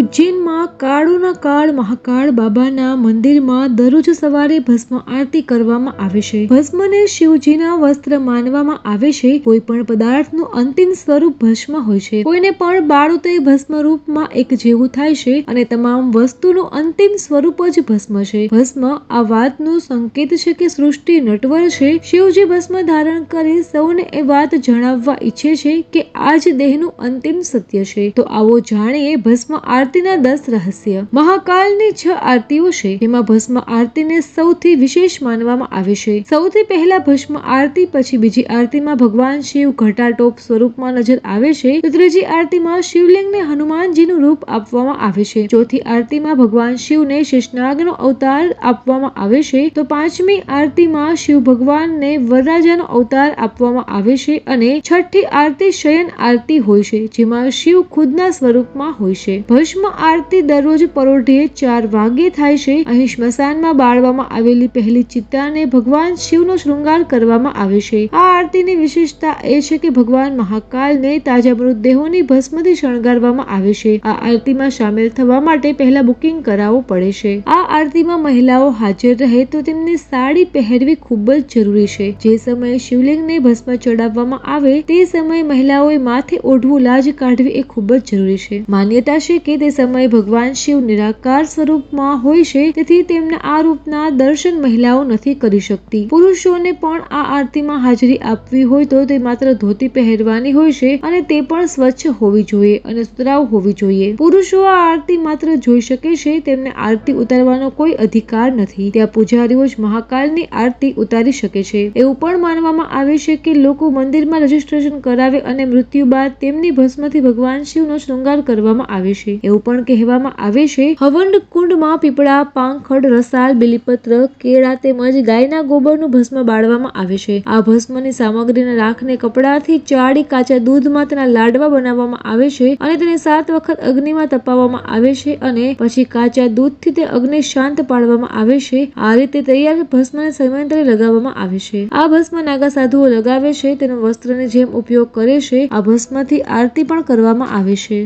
ઉજ્જૈનમાં કાળોના કાળ, મહાકાળ બાબાના મંદિરમાં દરરોજ સવારે ભસ્મ આરતી કરવામાં આવે છે. ભસ્મને શિવજીના વસ્ત્ર માનવામાં આવે છે. કોઈ પણ પદાર્થનું અંતિમ સ્વરૂપ ભસ્મ હોય છે. કોઈને પણ બાળો ભસ્મ રૂપમાં એક જેવું થાય છે અને તમામ વસ્તુનું અંતિમ સ્વરૂપ જ ભસ્મ છે. ભસ્મ આ વાતનું સંકેત છે કે સૃષ્ટિ નટવર છે. શિવજી ભસ્મ ધારણ કરી સૌને એ વાત જણાવવા ઈચ્છે છે કે આ જ દેહનું અંતિમ સત્ય છે. તો આવો જાણીએ ભસ્મ આરતીના દસ રહસ્ય. મહાકાલની છ આરતીઓ છે, જેમાં ભસ્મ આરતીને સૌથી વિશેષ માનવામાં આવે છે. સૌથી પહેલા ભસ્મ આરતી, પછી બીજી આરતીમાં ભગવાન શિવ ઘટાટોપ સ્વરૂપમાં નજર આવે છે, તો ત્રીજી આરતીમાં શિવલિંગને હનુમાનજીનું રૂપ આપવામાં આવે છે. ચોથી આરતીમાં ભગવાન શિવને શેષનાગનો અવતાર આપવામાં આવે છે, તો પાંચમી આરતીમાં શિવ ભગવાનને વરરાજાનો અવતાર આપવામાં આવે છે અને છઠ્ઠી આરતી શયન આરતી હોય છે, જેમાં શિવ ખુદના સ્વરૂપમાં હોય છે. ભસ્મ આરતી દરરોજ પરોઢે ચાર વાગે થાય છે. અહીં સ્મશાનમાં બાળવામાં આવેલી પહેલી ચિત્તાને ભગવાન શિવનો શૃંગાર કરવામાં આવે છે. આ આરતીની વિશેષતા એ છે કે ભગવાન મહાકાલને તાજા મૃતદેહોની ભસ્મથી શણગારવામાં આવે છે. આ આરતીમાં સામેલ થવા માટે પહેલા બુકિંગ કરાવવું પડે છે. આ આરતીમાં મહિલાઓ હાજર રહે તો તેમની સાડી પહેરવી ખૂબ જ જરૂરી છે. જે સમયે શિવલિંગને ભસ્મ ચડાવવામાં આવે, તે સમયે મહિલાઓએ માથે ઓઢવું, લાજ કાઢવી એ ખૂબ જ જરૂરી છે. માન્યતા છે કે તે સમયે ભગવાન શિવ નિરાકાર સ્વરૂપમાં હોય છે, તેથી તેમના આ રૂપના દર્શન મહિલાઓ નથી કરી શકતી. પુરુષોને પણ આ આરતીમાં હાજરી આપવી હોય તો તે માત્ર ધોતી પહેરવાની હોય છે અને તે પણ સ્વચ્છ હોવી જોઈએ અને સુતરાવ હોવી જોઈએ. પુરુષો આ આરતી માત્ર જોઈ શકે છે, તેમને આરતી ઉતારવાનો કોઈ અધિકાર નથી. ત્યાં પૂજારીઓ જ મહાકાલની આરતી ઉતારી શકે છે. એવું પણ માનવામાં આવે છે કે લોકો મંદિરમાં રજીસ્ટ્રેશન કરાવે અને મૃત્યુ બાદ તેમની ભસ્મથી ભગવાન શિવનો શૃંગાર કરવામાં આવે છે. એવું પણ કહેવામાં આવે છે. હવંડ કુંડમાં પીપળા, પાંખડ, રસાલ, બિલીપત્ર, કેળા તેમજ ગાયના ગોબરનું ભસ્મ બાળવામાં આવે છે. આ ભસ્મની સામગ્રીના રાખને કપડાથી ચાળી કાચા દૂધમાં તેના લાડવા બનાવવામાં આવે છે અને તેને સાત વખત અગ્નિમાં તપાવવામાં આવે છે અને પછી કાચા દૂધથી તે અગ્નિ શાંત પાડવામાં આવે છે. આ રીતે તૈયાર ભસ્મને સમયાંતરે લગાવવામાં આવે છે. આ ભસ્મ નાગા સાધુઓ લગાવે છે. તેનો વસ્ત્રની જેમ ઉપયોગ કરે છે. આ ભસ્મથી આરતી પણ કરવામાં આવે છે.